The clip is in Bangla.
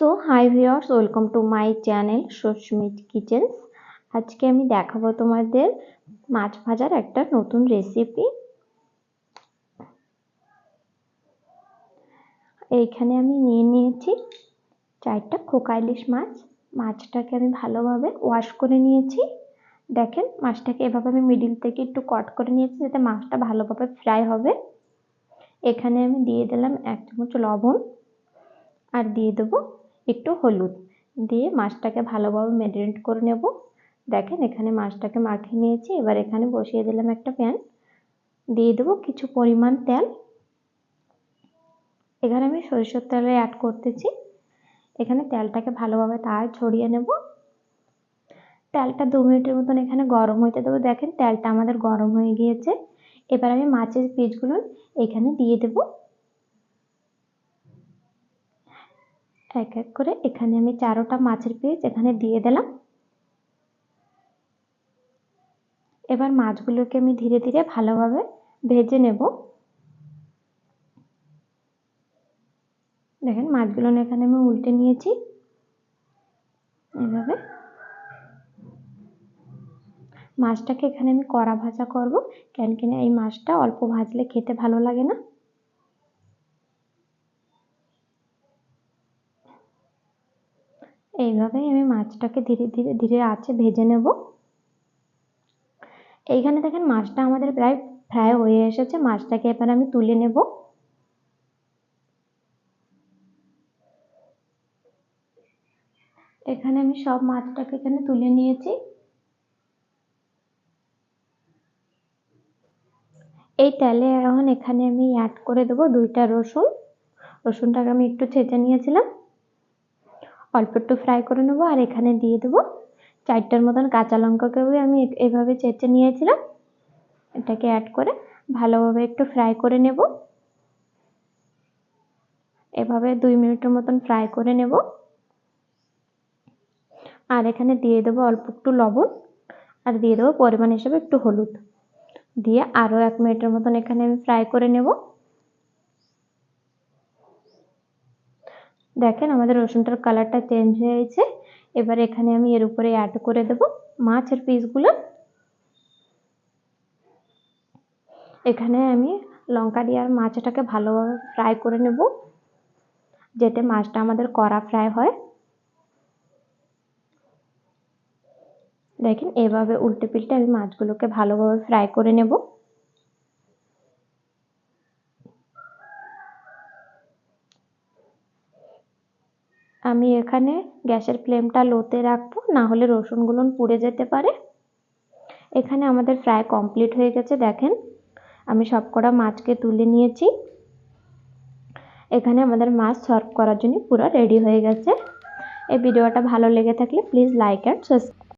So hi viewers, welcome to my channel Susmit kitchens. আজকে আমি দেখাবো তোমাদের মাছ ভাজার একটা নতুন রেসিপি এইখানে আমি নিয়ে নিয়েছি চারটা খোকা ইলিশ মাছ। মাছটাকে আমি ভালোভাবে ওয়াশ করে নিয়েছি। দেখেন, মাছটাকে এভাবে আমি মিডিল থেকে একটু কট করে নিয়েছি যাতে মাছটা ভালোভাবে ফ্রাই হবে। এখানে আমি দিয়ে দিলাম এক চামচ লবণ। আর দিয়ে দেবো একটু হলুদ দিয়ে মাছটাকে ভালোভাবে ম্যারিনেট করে নেব। দেখেন এখানে মাছটাকে মাখিয়ে নিয়েছি। এবার এখানে বসিয়ে দিলাম একটা প্যান দিয়ে দেবো কিছু পরিমাণ তেল। এখানে আমি সরিষার তেলে অ্যাড করতেছি। এখানে তেলটাকে ভালোভাবে তার ছড়িয়ে নেব। তেলটা দু মিনিটের মতন এখানে গরম হইতে দেবো। দেখেন তেলটা আমাদের গরম হয়ে গিয়েছে। এবার আমি মাছের পিসগুলো এখানে দিয়ে দেব। এক এক করে এখানে আমি চারোটা মাছের পিস এখানে দিয়ে দিলাম। এবার মাছগুলোকে আমি ধীরে ধীরে ভালোভাবে ভেজে নেব। দেখেন মাছগুলো এখানে আমি উল্টে নিয়েছি। এভাবে মাছটাকে এখানে আমি কড়া ভাজা করব কেন কেন এই মাছটা অল্প ভাজলে খেতে ভালো লাগে না। এইভাবেই আমি মাছটাকে ধীরে ধীরে ধীরে আছে ভেজে নেব। এইখানে দেখেন মাছটা আমাদের প্রায় ফ্রাই হয়ে এসেছে। মাছটাকে এবার আমি তুলে নেব। এখানে আমি সব মাছটাকে এখানে তুলে নিয়েছি। এই তেলে এখন এখানে আমি অ্যাড করে দেবো দুইটা রসুন। রসুনটাকে আমি একটু ছেঁচে নিয়েছিলাম। অল্প একটু ফ্রাই করে নেব আর এখানে দিয়ে দেবো চারটার মতন কাঁচা লঙ্কাকেও আমি এভাবে চেঁচে নিয়েছিলাম। এটাকে অ্যাড করে ভালোভাবে একটু ফ্রাই করে নেব। এভাবে দুই মিনিটের মতন ফ্রাই করে নেব। আর এখানে দিয়ে দেবো অল্প একটু লবণ আর দিয়ে দেবো পরিমাণ হিসেবে একটু হলুদ। দিয়ে আরও এক মিনিটের মতন এখানে আমি ফ্রাই করে নেব। দেখেন আমাদের রসুনটার কালারটা চেঞ্জ হয়েছে এবার এখানে আমি এর উপরে অ্যাড করে দেব মাছের পিসগুলো এখানে আমি লঙ্কা দিয়ে আর মাছটাকে ভালোভাবে ফ্রাই করে নেব, যাতে মাছটা আমাদের কড়া ফ্রাই হয়। দেখেন এভাবে উল্টে পিল্টে আমি মাছগুলোকে ভালোভাবে ফ্রাই করে নেব। আমি এখানে গ্যাসের ফ্লেমটা লোতে রাখব, না হলে রসুনগুলো পুড়ে যেতে পারে। এখানে আমাদের ফ্রাই কমপ্লিট হয়ে গেছে, দেখেন। আমি সব কটা মাছকে তুলে নিয়েছি। এখানে আমাদের মাছ সার্ভ করার জন্য পুরো রেডি হয়ে গেছে। এই ভিডিওটা ভালো লেগে থাকলে প্লিজ লাইক অ্যান্ড সাবস্ক্রাইব।